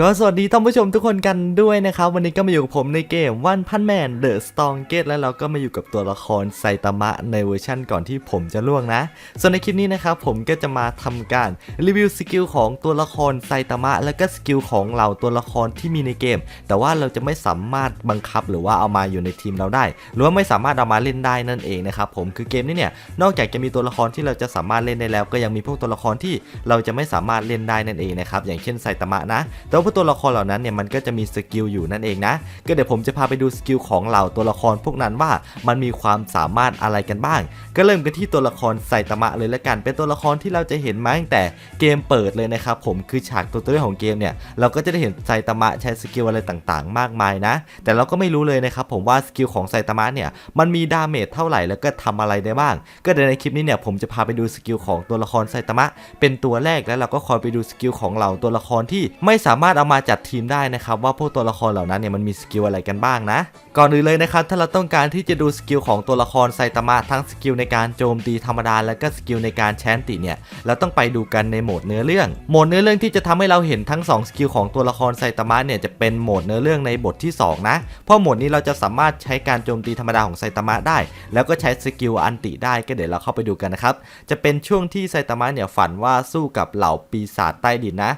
ก็สวัสดีท่านผู้ชมทุกคนกันด้วยนะครับ วันนี้ก็มาอยู่กับผมในเกมวันพันแมนเดอะสตองเกตและเราก็มาอยู่กับตัวละครไซตามะในเวอร์ชั่นก่อนที่ผมจะล่วงนะ ส่วนในคลิปนี้นะครับผมก็จะมาทำการรีวิวสกิลของตัวละครไซตามะ และก็สกิลของเหล่าตัวละครที่มีในเกม แต่ว่าเราจะไม่สามารถบังคับหรือว่าเอามาอยู่ในทีมเราได้ หรือว่าไม่สามารถเอามาเล่นได้นั่นเองนะครับผมคือเกมนี้เนี่ยนอกจากจะมีตัวละครที่เราจะสามารถเล่นได้แล้ว ก็ยังมีพวกตัวละครที่เราจะไม่สามารถเล่นได้นั่นเองนะครับอย่างเช่นไซตามะนะแต่พวกตัวละครเหล่านั้นเนี่ยมันก็จะมีสกิลอยู่นั่นเองนะ ก็เดี๋ยวผมจะพาไปดูสกิลของเหล่าตัวละครพวกนั้นว่ามันมีความสามารถอะไรกันบ้าง ก็เริ่มกันที่ตัวละครไซตามะเลยละกัน เป็นตัวละครที่เราจะเห็นมาตั้งแต่เกมเปิดเลยนะครับผมคือฉากตัวตัวของเกมเนี่ยเราก็จะได้เห็นไซตามะใช้สกิลอะไรต่างๆ มากมายนะ แต่เราก็ไม่รู้เลยนะครับผมว่าสกิลของไซตามะเนี่ยมันมีดาเมจเท่าไหร่แล้วก็ทำอะไรได้บ้าง ก็เดี๋ยวในคลิปนี้เนี่ยผมจะพาไปดูสกิลของตัวละครไซตามะเป็นตัวแรกแล้วเราก็คอยไปดูสกิลของเราตัวละครที่ไม่สามารถเอามาจัดทีมได้นะครับว่าพวกตัวละครเหล่านั้นเนี่ยมันมีสกิลอะไรกันบ้างนะ ก่อนอื่นเลยนะครับถ้าเราต้องการที่จะดูสกิลของตัวละครไซตามะทั้งสกิลในการโจมตีธรรมดาและก็สกิลในการแชนติเนี่ยเราต้องไปดูกันในโหมดเนื้อเรื่อง โหมดเนื้อเรื่องที่จะทำให้เราเห็นทั้ง 2 สกิลของตัวละครไซตามะเนี่ยจะเป็นโหมดเนื้อเรื่องในบทที่สองนะ เพราะโหมดนี้เราจะสามารถใช้การโจมตีธรรมดาของไซตามะได้ แล้วก็ใช้สกิลอันติได้ก็เดี๋ยวเราเข้าไปดูกันนะครับจะเป็นช่วงที่ไซตามะเนี่ยฝันว่าสู้กับเหล่าปีศาจใต้ดินนะ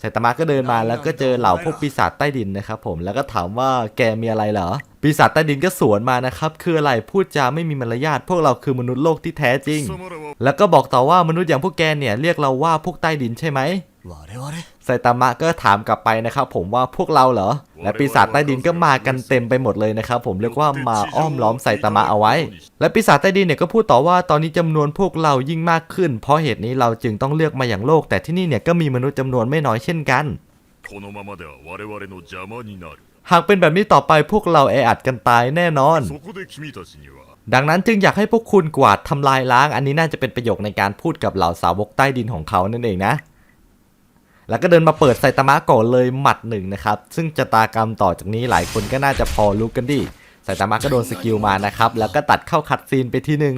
ไซตามะก็เดินมาแล้วก็เจอเหล่าพวกปีศาจใต้ดินนะครับผมแล้วก็ถามว่าแกมีอะไรเหรอ ปีศาจใต้ดินก็สวนมานะครับคืออะไรพูดจาไม่มีมารยาทพวกเราคือมนุษย์โลกที่แท้จริง แล้วก็บอกต่อว่ามนุษย์อย่างพวกแกเนี่ยเรียกเราว่าพวกใต้ดินใช่ไหม我々 ไซตามะก็ถามกลับไปนะครับผมว่าพวกเราเหรอ และปีศาจใต้ดินก็มากันเต็มไปหมดเลยนะครับผมเรียกว่ามาอ้อมล้อมไซตามะเอาไว้ และปีศาจใต้ดินเนี่ยก็พูดต่อว่าตอนนี้จำนวนพวกเรายิ่งมากขึ้น เพราะเหตุนี้เราจึงต้องเลือกมาอย่างโลก แต่ที่นี่เนี่ยก็มีมนุษย์จำนวนไม่น้อยเช่นกันหากเป็นแบบนี้ต่อไปพวกเราแออัดกันตายแน่นอน ดังนั้นจึงอยากให้พวกคุณกวาดทำลายล้าง อันนี้น่าจะเป็นประโยคในการพูดกับเหล่าสาวกใต้ดินของเขานั่นเองนะ แล้วก็เดินมาเปิดไซตามะก่อนเลยหมัดหนึ่งนะครับ ซึ่งชะตากรรมต่อจากนี้หลายคนก็น่าจะพอรู้กันดีไซตามะก็โดนสกิลมานะครับ แล้วก็ตัดเข้าคัดซีนไปทีหนึ่ง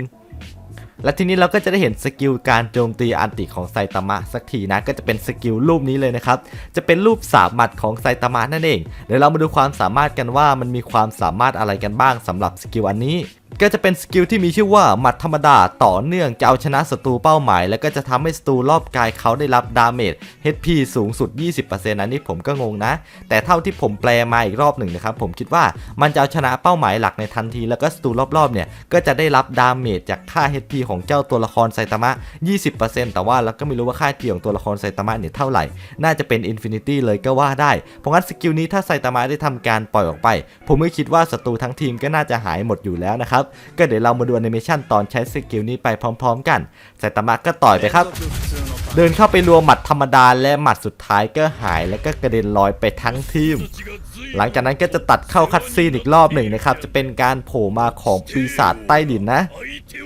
และทีนี้เราก็จะได้เห็นสกิลการโจมตีอันติของไซตามะสักทีนะ ก็จะเป็นสกิลรูปนี้เลยนะครับ จะเป็นรูปสามหมัดของไซตามะนั่นเอง เดี๋ยวเรามาดูความสามารถกันว่ามันมีความสามารถอะไรกันบ้างสำหรับสกิลอันนี้ ก็จะเป็นสกิลที่มีชื่อว่าหมัดธรรมดาต่อเนื่องจะเอาชนะศัตรูเป้าหมาย แล้วก็จะทำให้ศัตรูรอบกายเขาได้รับดาเมจ HP สูงสุด 20%อันนี้ผมก็งงนะ แต่เท่าที่ผมแปลมาอีกรอบหนึ่งนะครับผมคิดว่ามันจะเอาชนะเป้าหมายหลักในทันที แล้วก็ศัตรูรอบๆเนี่ยก็จะได้รับดาเมจจากค่า HP ของเจ้าตัวละครไซตามะ 20%แต่ว่าเราก็ไม่รู้ว่าค่า HP ของตัวละครไซตามะเนี่ยเท่าไหร่ น่าจะเป็น Infinity เลยก็ว่าได้ เพราะงั้นสกิลนี้ถ้าไซตามะได้ทำการปล่อยออกไป ผมก็คิดว่าศัตรูทั้งทีมก็น่าจะหายหมดอยู่แล้วนะครับก็เดี๋ยวเรามาดูแอนิเมชันตอนใช้สกิลนี้ไปพร้อม ๆ กันไซตามะก็ต่อยไปครับ เดินเข้าไปรัวหมัดธรรมดาและหมัดสุดท้ายก็หายแล้วก็กระเด็นลอยไปทั้งทีม หลังจากนั้นก็จะตัดเข้าคัดซีนอีกรอบหนึ่งนะครับ จะเป็นการโผล่มาของปีศาจใต้ดินนะ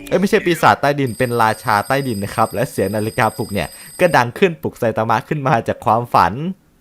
เอ้ยไม่ใช่ปีศาจใต้ดินเป็นราชาใต้ดินนะครับ และเสียงนาฬิกาปลุกเนี่ยก็ดังขึ้นปลุกไซตามะขึ้นมาจากความฝัน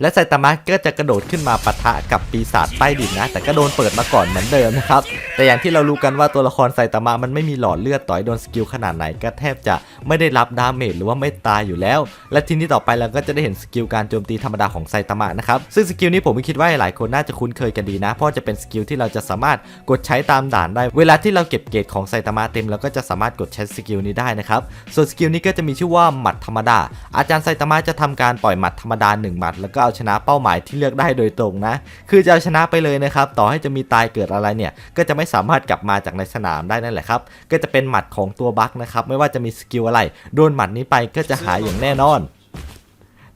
และไซตามะก็จะกระโดดขึ้นมาปะทะกับปีศาจใต้ดินนะ แต่ก็โดนเปิดมาก่อนเหมือนเดิมนะครับ แต่อย่างที่เรารู้กันว่าตัวละครไซตามะมันไม่มีหลอดเลือดต่อยโดนสกิลขนาดไหนก็แทบจะไม่ได้รับดาเมจหรือว่าไม่ตายอยู่แล้ว และทีนี้ต่อไปเราก็จะได้เห็นสกิลการโจมตีธรรมดาของไซตามะนะครับ ซึ่งสกิลนี้ผมคิดว่าหลายคนน่าจะคุ้นเคยกันดีนะ เพราะจะเป็นสกิลที่เราจะสามารถกดใช้ตามด่านได้ เวลาที่เราเก็บเกรดของไซตามะเต็มเราก็จะสามารถกดใช้สกิลนี้ได้นะครับ ส่วนสกิลนี้ก็จะมีชื่อว่าหมัดธรรมดา อาจารย์ไซตามะจะทำการปล่อยหมัดธรรมดา1หมัดแล้วก็เอาชนะเป้าหมายที่เลือกได้โดยตรงนะ คือจะเอาชนะไปเลยนะครับ ต่อให้จะมีตายเกิดอะไรเนี่ย ก็จะไม่สามารถกลับมาจากในสนามได้นั่นแหละครับ ก็จะเป็นหมัดของตัวบัคนะครับ ไม่ว่าจะมีสกิลอะไร โดนหมัดนี้ไปก็จะหายอย่างแน่นอน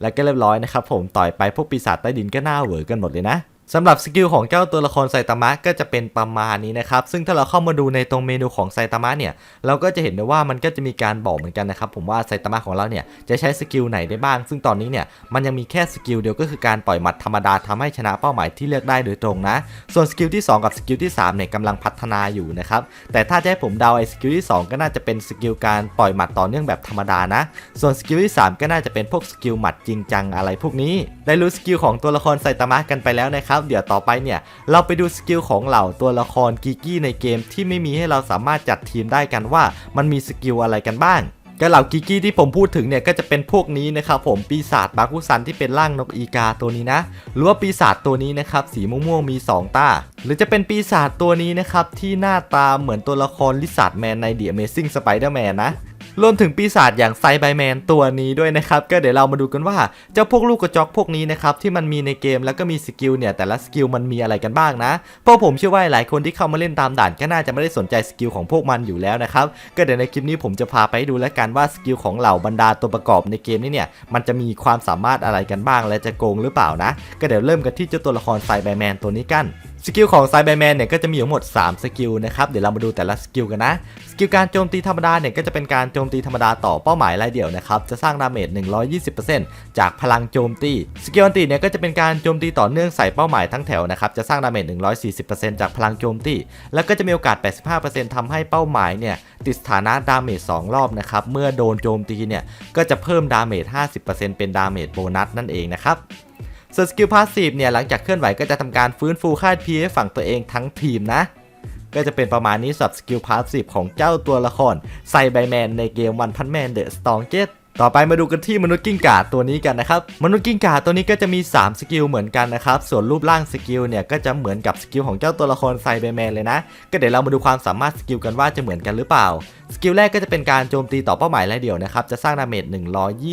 และก็เรียบร้อยนะครับผม ต่อยไปพวกปีศาจใต้ดินก็หน้าเหวอกันหมดเลยนะ สำหรับสกิลของเจ้าตัวละครไซตามะก็จะเป็นประมาณนี้นะครับ ซึ่งถ้าเราเข้ามาดูในตรงเมนูของไซตามะเนี่ย เราก็จะเห็นได้ว่ามันก็จะมีการบอกเหมือนกันนะครับ ผมว่าไซตามะของเราเนี่ยจะใช้สกิลไหนได้บ้าง ซึ่งตอนนี้เนี่ยมันยังมีแค่สกิลเดียวก็คือการปล่อยหมัดธรรมดาทำให้ชนะเป้าหมายที่เลือกได้โดยตรงนะ ส่วนสกิลที่ 2 กับสกิลที่3เนี่ยกำลังพัฒนาอยู่นะครับ แต่ถ้าจะให้ผมเดาไอ้สกิลที่ 2 ก็น่าจะเป็นสกิลการปล่อยหมัดต่อเนื่องแบบธรรมดานะ ส่วนสกิลที่ 3 ก็น่าจะเป็นพวกสกิลหมัดจริงจังอะไรพวกนี้ ได้รู้สกิลของตัวละครไซตามะกันไปแล้วนะครับเดี๋ยวต่อไปเนี่ย เราไปดูสกิลของเหล่าตัวละครกิกี้ในเกมที่ไม่มีให้เราสามารถจัดทีมได้กันว่า มันมีสกิลอะไรกันบ้างก็เหล่ากิกกี้ที่ผมพูดถึงเนี่ยก็จะเป็นพวกนี้นะครับผมปีศาจบาคุซันที่เป็นร่างนกอีกาตัวนี้นะหรือว่าปีศาจตัวนี้นะครับสีม่วงๆมี 2 ตา หรือจะเป็นปีศาจตัวนี้นะครับที่หน้าตาเหมือนตัวละครลิซาร์ดแมนใน The Amazing Spider-Man นะ รวมถึงปีศาจอย่างไซไบแมนตัวนี้ด้วยนะครับ ก็เดี๋ยวเรามาดูกันว่าเจ้าพวกลูกกระจอกพวกนี้นะครับที่มันมีในเกมแล้วก็มีสกิลเนี่ยแต่ละสกิลมันมีอะไรกันบ้างนะเพราะผมเชื่อว่าหลายคนที่เข้ามาเล่นตามด่านก็น่าจะไม่ได้สนใจสกิลของพวกมันอยู่แล้วนะครับก็เดี๋ยวในคลิปนี้ผมจะพาไปดูแล้วกันว่าสกิลของเหล่าบรรดาตัวประกอบในเกมนี้เนี่ยมันจะมีความสามารถอะไรกันบ้างและจะโกงหรือเปล่านะ ก็เดี๋ยวเริ่มกันที่เจ้าตัวละครไซไบแมนตัวนี้กัน สกิลของไซไบแมนเนี่ยก็จะมีทั้งหมด 3 สกิลนะครับ เดี๋ยวเรามาดูแต่ละสกิลกันนะ สกิลการโจมตีธรรมดาเนี่ยก็จะเป็นการโจมตีธรรมดาต่อเป้าหมายรายเดี่ยวนะครับ จะสร้างดาเมจ 120%จากพลังโจมตี สกิลอันติเนี่ยก็จะเป็นการโจมตีต่อเนื่องใส่เป้าหมายทั้งแถวนะครับ จะสร้างดาเมจ 140%จากพลังโจมตี แล้วก็จะมีโอกาส 85%ทำให้เป้าหมายเนี่ยติดสถานะดาเมจ 2 รอบนะครับ เมื่อโดนโจมตีเนี่ยก็จะเพิ่มดาเมจ 50%เป็นดาเมจโบนัสนั่นเองนะครับ ส่วนสกิลพาสซีฟเนี่ยหลังจากเคลื่อนไหวก็จะทำการฟื้นฟูค่าพีให้ฝั่งตัวเองทั้งทีมนะ ก็จะเป็นประมาณนี้สำหรับสกิลพาสซีฟของเจ้าตัวละครไซไบแมนในเกมวันพันแมนเดอะสตองเกต ต่อไปมาดูกันที่มนุษย์กิ้งก่าตัวนี้กันนะครับ มนุษย์กิ้งก่าตัวนี้ก็จะมี 3 สกิลเหมือนกันนะครับ ส่วนรูปร่างสกิลเนี่ยก็จะเหมือนกับสกิลของเจ้าตัวละครไซไบอร์แมนเลยนะ ก็เดี๋ยวเรามาดูความสามารถสกิลกันว่าจะเหมือนกันหรือเปล่า สกิลแรกก็จะเป็นการโจมตีต่อเป้าหมายรายเดี่ยวนะครับ จะสร้างดาเมจ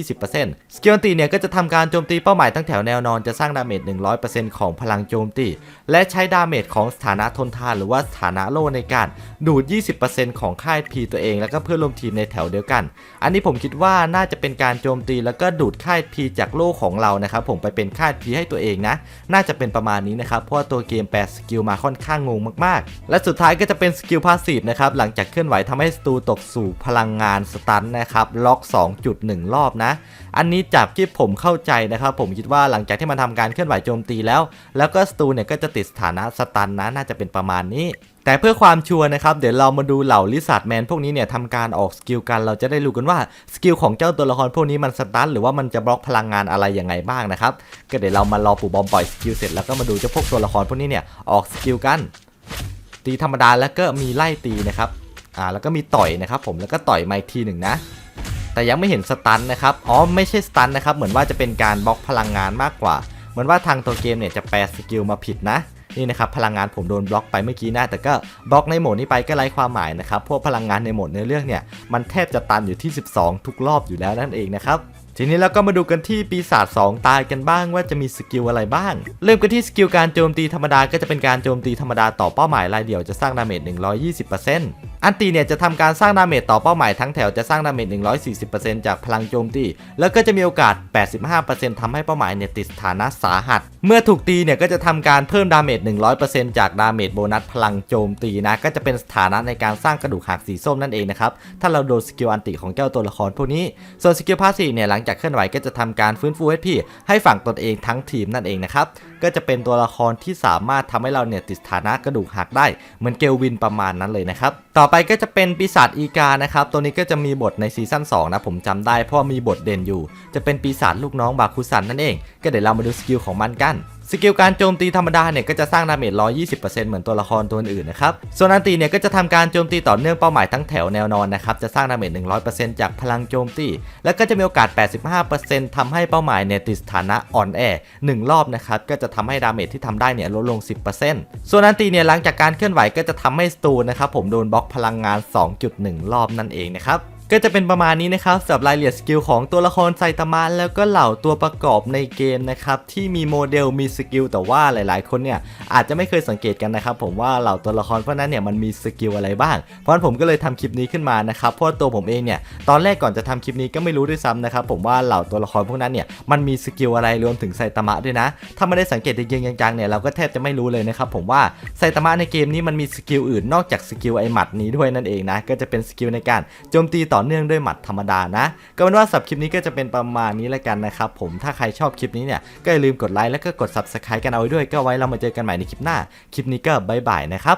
120%สกิลอันตีเนี่ยก็จะทำการโจมตีเป้าหมายทั้งแถวแนวนอนจะสร้างดาเมจ 100%ของพลังโจมตี และใช้ดาเมจของสถานะทนทานหรือว่าสถานะโล่ในการดูด 20%ของค่ายพีตัวเอง แล้วก็เพื่อนร่วมทีมในแถวเดียวกัน อันนี้ผมคิดว่าน่าจะเป็นการโจมตีแล้วก็ดูดค่ายพีจากโล่ของเรานะครับผมไปเป็นค่ายพีให้ตัวเองนะ น่าจะเป็นประมาณนี้นะครับ เพราะว่าตัวเกมแปลสกิลมาค่อนข้างงงมากๆ และสุดท้ายก็จะเป็นสกิลพาสซีฟนะครับ หลังจากเคลื่อนไหวทำให้ศัตรูตกสู่พลังงานสตันนะครับ ล็อก 2.1 รอบนะ อันนี้จากที่ผมเข้าใจนะครับ ผมคิดว่าหลังจากที่มันทำการเคลื่อนไหวโจมตีแล้ว แล้วก็ศัตรูเนี่ยก็จะติดสถานะสตันนะ น่าจะเป็นประมาณนี้ แต่เพื่อความชัวร์นะครับ เดี๋ยวเรามาดูเหล่าลิซาร์ดแมนพวกนี้เนี่ยทำการออกสกิลกัน เราจะได้รู้กันว่าสกิลของเจ้าตัวละครพวกนี้มันสตันหรือว่ามันจะบล็อกพลังงานอะไรยังไงบ้างนะครับ ก็เดี๋ยวเรามารอปู่บอมปล่อยสกิลเสร็จแล้วก็มาดูเจ้าพวกตัวละครพวกนี้เนี่ยออกสกิลกัน ตีธรรมดาแล้วก็มีไล่ตีนะครับอ่าแล้วก็มีต่อยนะครับ ผมแล้วก็ต่อยมาอีกทีหนึ่งนะแต่ยังไม่เห็นสตันนะครับ อ๋อไม่ใช่สตันนะครับ เหมือนว่าจะเป็นการบล็อกพลังงานมากกว่า เหมือนว่าทางตัวเกมเนี่ยจะแปลสกิลมาผิดนะ นี่นะครับพลังงานผมโดนบล็อกไปเมื่อกี้นะแต่ก็บล็อกในโหมดนี้ไปก็ไร้ความหมายนะครับเพราะพลังงานในโหมดในเรื่องเนี่ยมันแทบจะตันอยู่ที่ 12 ทุกรอบอยู่แล้วนั่นเองนะครับทีนี้เราก็มาดูกันที่ปีศาจ2ตายกันบ้างว่าจะมีสกิลอะไรบ้าง เริ่มกันที่สกิลการโจมตีธรรมดาก็จะเป็นการโจมตีธรรมดาต่อเป้าหมายรายเดี่ยวจะสร้างดาเมจ120%อันตีเนี่ยจะทำการสร้างดาเมจต่อเป้าหมายทั้งแถวจะสร้างดาเมจ 140%จากพลังโจมตี แล้วก็จะมีโอกาส 85%ทำให้เป้าหมายเนี่ยติดสถานะสาหัส เมื่อถูกตีเนี่ยก็จะทำการเพิ่มดาเมจ 100%จากดาเมจโบนัสพลังโจมตีนะ ก็จะเป็นสถานะในการสร้างกระดูกหักสีส้มนั่นเองนะครับ ถ้าเราโดนสกิลอันติของเจ้าตัวละครพวกนี้ ส่วนสกิลพาสซีเนี่ยหลังจากเคลื่อนไหวก็จะทำการฟื้นฟู HP ให้ฝั่งตนเองทั้งทีมนั่นเองนะครับก็จะเป็นตัวละครที่สามารถทำให้เราเนี่ยติดสถานะกระดูกหักได้ เหมือนเกลวินประมาณนั้นเลยนะครับ ต่อไปก็จะเป็นปีศาจอีกานะครับ ตัวนี้ก็จะมีบทในซีซั่น2นะผมจำได้เพราะมีบทเด่นอยู่ จะเป็นปีศาจลูกน้องบาคุซันนั่นเอง ก็เดี๋ยวเรามาดูสกิลของมันกัน สกิลการโจมตีธรรมดาเนี่ยก็จะสร้างดาเมจ 120%เหมือนตัวละครตัวอื่นนะครับ ส่วนอันตีเนี่ยก็จะทำการโจมตีต่อเนื่องเป้าหมายทั้งแถวแนวนอนนะครับ จะสร้างดาเมจ 100%จากพลังโจมตี แล้วก็จะมีโอกาส 85%ทำให้เป้าหมายเนี่ยติดสถานะอ่อนแอ1รอบนะครับ ก็จะทำให้ดาเมจที่ทำได้เนี่ยลดลง 10%ส่วนอันตีเนี่ยหลังจากการเคลื่อนไหวก็จะทำให้สตูนะครับผมโดนบล็อกพลังงาน 2.1 รอบนั่นเองนะครับ ก็จะเป็นประมาณนี้นะครับสำหรับรายละเอียดสกิลของตัวละครไซตามะแล้วก็เหล่าตัวประกอบในเกมนะครับที่มีโมเดลมีสกิลแต่ว่าหลาย ๆ คนเนี่ยอาจจะไม่เคยสังเกตกันนะครับผมว่าเหล่าตัวละครพวกนั้นเนี่ยมันมีสกิลอะไรบ้าง เพราะฉะนั้นผมก็เลยทำคลิปนี้ขึ้นมานะครับเพราะว่าตัวผมเองเนี่ยตอนแรกก่อนจะทำคลิปนี้ก็ไม่รู้ด้วยซ้ำนะครับผมว่าเหล่าตัวละครพวกนั้นเนี่ยมันมีสกิลอะไรรวมถึงไซตามะด้วยนะ ถ้าไม่ได้สังเกตจริงๆจังๆเนี่ยเราก็แทบจะไม่รู้เลยนะครับผมว่าไซตามะในเกมนี้มันมีสกิลอื่นนอกจากสกิลไอหมัดนี้ด้วยนั่นเองนะก็จะเป็นสกิลในการโจมตีต่อ่อเนื่องด้วยหมัดธรรมดานะ ก็เป็นว่าสับคลิปนี้ก็จะเป็นประมาณนี้แล้วกันนะครับผมถ้าใครชอบคลิปนี้เนี่ยก็อย่าลืมกดไลค์แล้วก็กด subscribe กันเอาไว้ด้วยก็ไว้เรามาเจอกันใหม่ในคลิปหน้า คลิปนี้ก็บายบายนะครับ